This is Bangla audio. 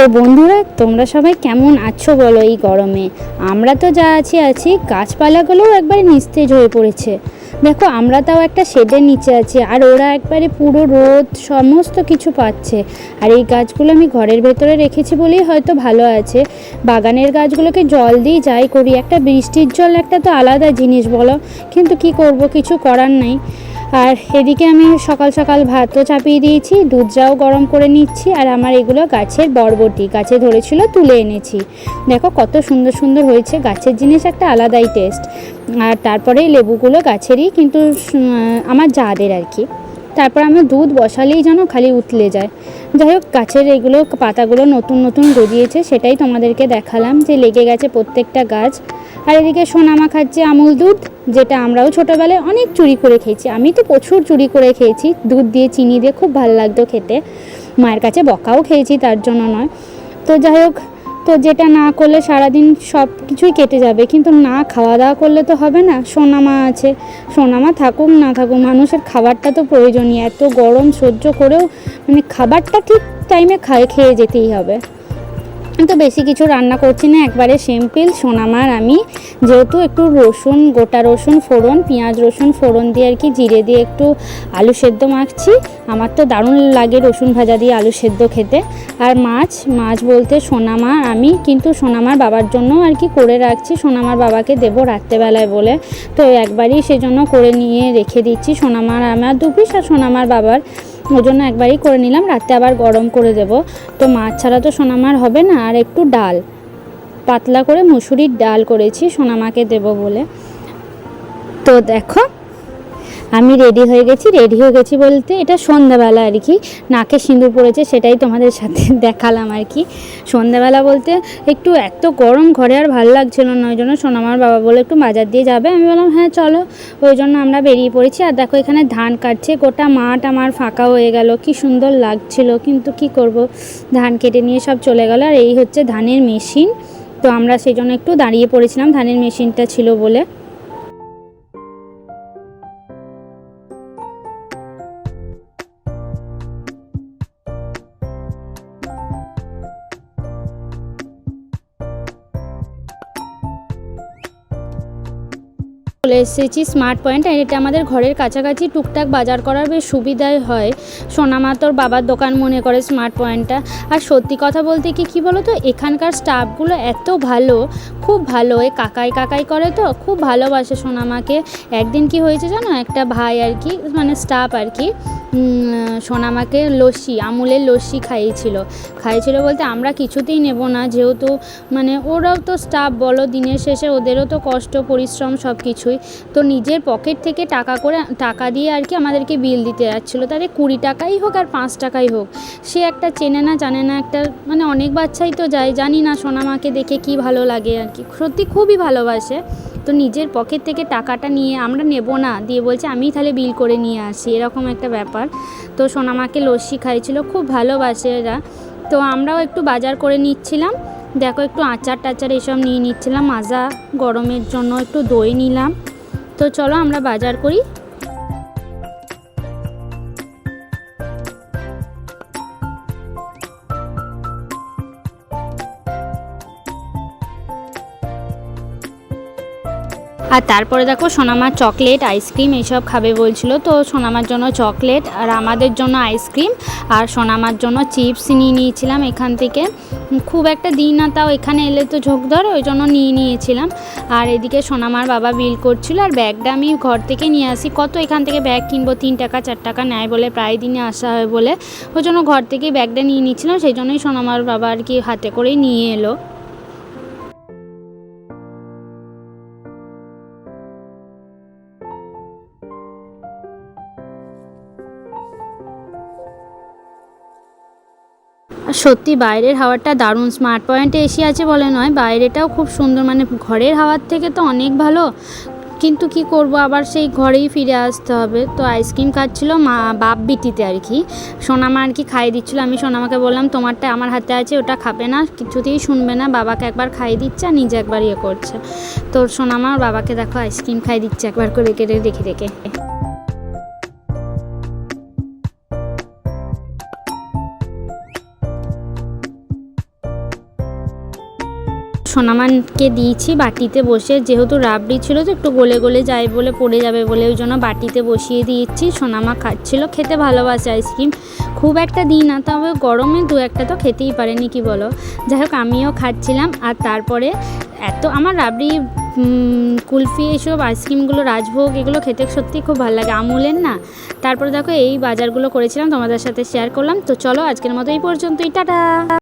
তো বন্ধুরা, তোমরা সবাই কেমন আছো বলো এই গরমে? আমরা তো যা আছি আছি, গাছপালাগুলোও একবারে নিস্তেজ হয়ে পড়েছে। দেখো, আমরা তাও একটা শেডের নিচে আছি, আর ওরা একবারে পুরো রোদ সমস্ত কিছু পাচ্ছে। আর এই গাছগুলো আমি ঘরের ভেতরে রেখেছি বলেই হয়তো ভালো আছে। বাগানের গাছগুলোকে জল দিই যাই করি। একটা বৃষ্টির জল একটা তো আলাদা জিনিস বলো। কিন্তু কি করব, কিছু করার নাই। আর এদিকে আমি সকাল সকাল ভাতও চাপিয়ে দিয়েছি দুধটাও গরম করে নিচ্ছি, আর আমার এগুলো গাছের বরবটি, গাছে ধরেছিল তুলে এনেছি। দেখো কত সুন্দর সুন্দর হয়েছে, গাছের জিনিস একটা আলাদাই টেস্ট আর তারপরে লেবুগুলো গাছেরই, কিন্তু আমার যাদের আর কি। তারপর আমি দুধ বসালেই যেন খালি উতলে যায়। যাই হোক, গাছের এগুলো পাতাগুলো নতুন নতুন গজিয়েছে, সেটাই তোমাদেরকে দেখালাম যে লেগে গেছে প্রত্যেকটা গাছ। আর এদিকে সোনামা খাচ্ছে আমুল দুধ, যেটা আমরাও ছোটোবেলায় অনেক চুরি করে খেয়েছি। আমি তো প্রচুর চুরি করে খেয়েছি, দুধ দিয়ে, চিনি দিয়ে খুব ভালো লাগতো খেতে। মায়ের কাছে বকাও খেয়েছি, তার জন্য নয়। তো যাই হোক তো যেটা না করলে সারাদিন সব কিছুই কেটে যাবে। কিন্তু না খাওয়া দাওয়া করলে তো হবে না। সোনামা আছে। সোনামা থাকুক না থাকুক, মানুষের খাবারটা তো প্রয়োজনীয়। এত গরম সহ্য করেও মানে খাবারটা ঠিক টাইমে খায়, খেয়ে যেতেই হবে। তো বেশি কিছু রান্না করছি না, একবারে সিম্পল। সোনামার আমি যেহেতু একটু রসুন, গোটা রসুন ফোড়ন, পেঁয়াজ রসুন ফোড়ন দিয়ে আর কি জিরে দিয়ে একটু আলু সেদ্ধ মাখছি। আমার তো দারুণ লাগে রসুন ভাজা দিয়ে আলু সেদ্ধ খেতে। আর মাছ মাছ বলতে সোনামা আমি, কিন্তু সোনামার বাবার জন্য আর কি করে রাখছি। সোনামার বাবাকে দেবো রাত্রেবেলায় বলে। তো একবারই সেজন্য করে নিয়ে রেখে দিচ্ছি। সোনামার আমার দু পিস আর সোনামার বাবার ওই জন্য একবারই করে নিলাম, রাতে আবার গরম করে দেব। তো মাছ ছাড়া তো সোনামার হবে না, আর একটু ডাল। পাতলা করে মুসুরির ডাল করেছি, সোনামাকে দেব বলে। তো দেখো আমি রেডি হয়ে গেছি রেডি হয়ে গেছি বলতে এটা সন্ধ্যাবেলা আর কি। নাকে সিঁদুর পড়েছে সেটাই তোমাদের সাথে দেখালাম আর কি। সন্ধ্যাবেলা বলতে একটু এত গরম ঘরে আর ভালো লাগছিল না, ওই জন্য সোনামার বাবা বলে একটু বাজার দিয়ে যাবে। আমি বললাম হ্যাঁ চলো। ওই জন্য আমরা বেরিয়ে পড়েছি। আর দেখো এখানে ধান কাটছে, গোটা মাঠ আমার ফাঁকা হয়ে গেল। কি সুন্দর লাগছিল, কিন্তু কি করব? ধান কেটে নিয়ে সব চলে গেল। আর এই হচ্ছে ধানের মেশিন। তো আমরা সেই জন্য একটু দাঁড়িয়ে পড়েছিলাম, ধানের মেশিনটা ছিল বলে। চলে এসেছি স্মার্ট পয়েন্ট এটা আমাদের ঘরের কাছাকাছি টুকটাক বাজার করার বেশ সুবিধাই হয়। সোনামা তোর বাবার দোকান মনে করে স্মার্ট পয়েন্টটা আর সত্যি কথা বলতে কি, কী বলো তো এখানকার স্টাফগুলো এত ভালো, খুব ভালো। এ কাকাই কাকাই করে তো, খুব ভালোবাসে সোনামাকে। একদিন কি হয়েছে জানো? একটা ভাই আর কি মানে স্টাফ আর কি সোনামাকে লস্যি, আমুলের লস্যি খাইয়েছিল। খাইয়েছিল বলতে আমরা কিছুতেই নেব না, যেহেতু মানে ওরাও তো স্টাফ বলো, দিনের শেষে ওদেরও তো কষ্ট, পরিশ্রম সব কিছুই তো নিজের পকেট থেকে টাকা করে, টাকা দিয়ে আর কি আমাদেরকে বিল দিতে যাচ্ছিল। তাহলে কুড়ি টাকাই হোক আর পাঁচ টাকাই হোক, সে একটা চেনে না, জানে না, একটা মানে অনেক বাচ্চাই তো যায়, জানি না সোনামাকে দেখে কি ভালো লাগে আর কি। সত্যি খুবই ভালোবাসে। তো নিজের পকেট থেকে টাকাটা নিয়ে আমরা নেব না। দিয়ে বলছে আমি তাহলে বিল করে নিয়ে আসি। এরকম একটা ব্যাপার। তো সোনামাকে লস্যি খাইছিল খুব ভালোবাসে এরা। তো আমরাও একটু বাজার করে নিচ্ছিলাম। দেখো, একটু আচার টাচার এসব নিয়ে নিচ্ছিলাম। মাজা গরমের জন্য একটু দই নিলাম। তো চলো আমরা বাজার করি। আর তারপরে দেখো সোনামার চকলেট, আইসক্রিম এইসব খাবে বলছিল। তো সোনামার জন্য চকলেট আর আমাদের জন্য আইসক্রিম আর সোনামার জন্য চিপস নিয়ে নিয়েছিলাম এখান থেকে। খুব একটা দিই না, তাও এখানে এলে তো ঝোঁক ধরে, ওই জন্য নিয়ে নিয়েছিলাম। আর এদিকে সোনামার বাবা বিল করছিল আর ব্যাগটা আমি ঘর থেকে নিয়ে আসি। কত এখান থেকে ব্যাগ কিনবো, তিন টাকা, চার টাকা নেয় বলে প্রায় দিনে আসা হয় বলে। ওই জন্য ঘর থেকে ব্যাগটা নিয়ে নিচ্ছিলাম সেই জন্যই সোনামার বাবা আর কি হাতে করেই নিয়ে এলো। সত্যি, বাইরের হাওয়াটা দারুণ। স্মার্ট পয়েন্টে এসে আছে বলে নয়, বাইরেটাও খুব সুন্দর। মানে ঘরের হাওয়ার থেকে তো অনেক ভালো। কিন্তু কি করব, আবার সেই ঘরেই ফিরে আসতে হবে। তো আইসক্রিম খাচ্ছিলো মা, বাপ বিটিতে আর কি। সোনামা আর কি খাইয়ে দিচ্ছিল। আমি সোনামাকে বললাম, তোমারটা আমার হাতে আছে, ওটা খাবে না, কিছুতেই শুনবে না। বাবাকে একবার খাইয়ে দিচ্ছে আর নিজে একবার ইয়ে করছে। তো সোনামা বাবাকে দেখো আইসক্রিম খাইয়ে দিচ্ছে, একবার করে কেটে রেখে রেখে। সোনামানকে দিয়েছি বাটিতে বসে। যেহেতু রাবড়ি ছিল তো একটু গলে গলে যায় বলে পড়ে যাবে বলে ওই জন্য বাটিতে বসিয়ে দিয়েছি। সোনামা খাচ্ছিল, খেতে ভালোবাসে আইসক্রিম। খুব একটা দিই না, তবে গরমে দু একটা তো খেতেই পারেনি, কি বলো? যাই হোক, আমিও খাচ্ছিলাম। আর তারপরে এত আমার রাবড়ি কুলফি এইসব আইসক্রিমগুলো, রাজভোগ এগুলো খেতে সত্যিই খুব ভালো লাগে। আমুলের না? তারপরে দেখো এই বাজারগুলো করেছিলাম, তোমাদের সাথে শেয়ার করলাম। তো চলো, আজকের মতো এই পর্যন্তই। টাটা!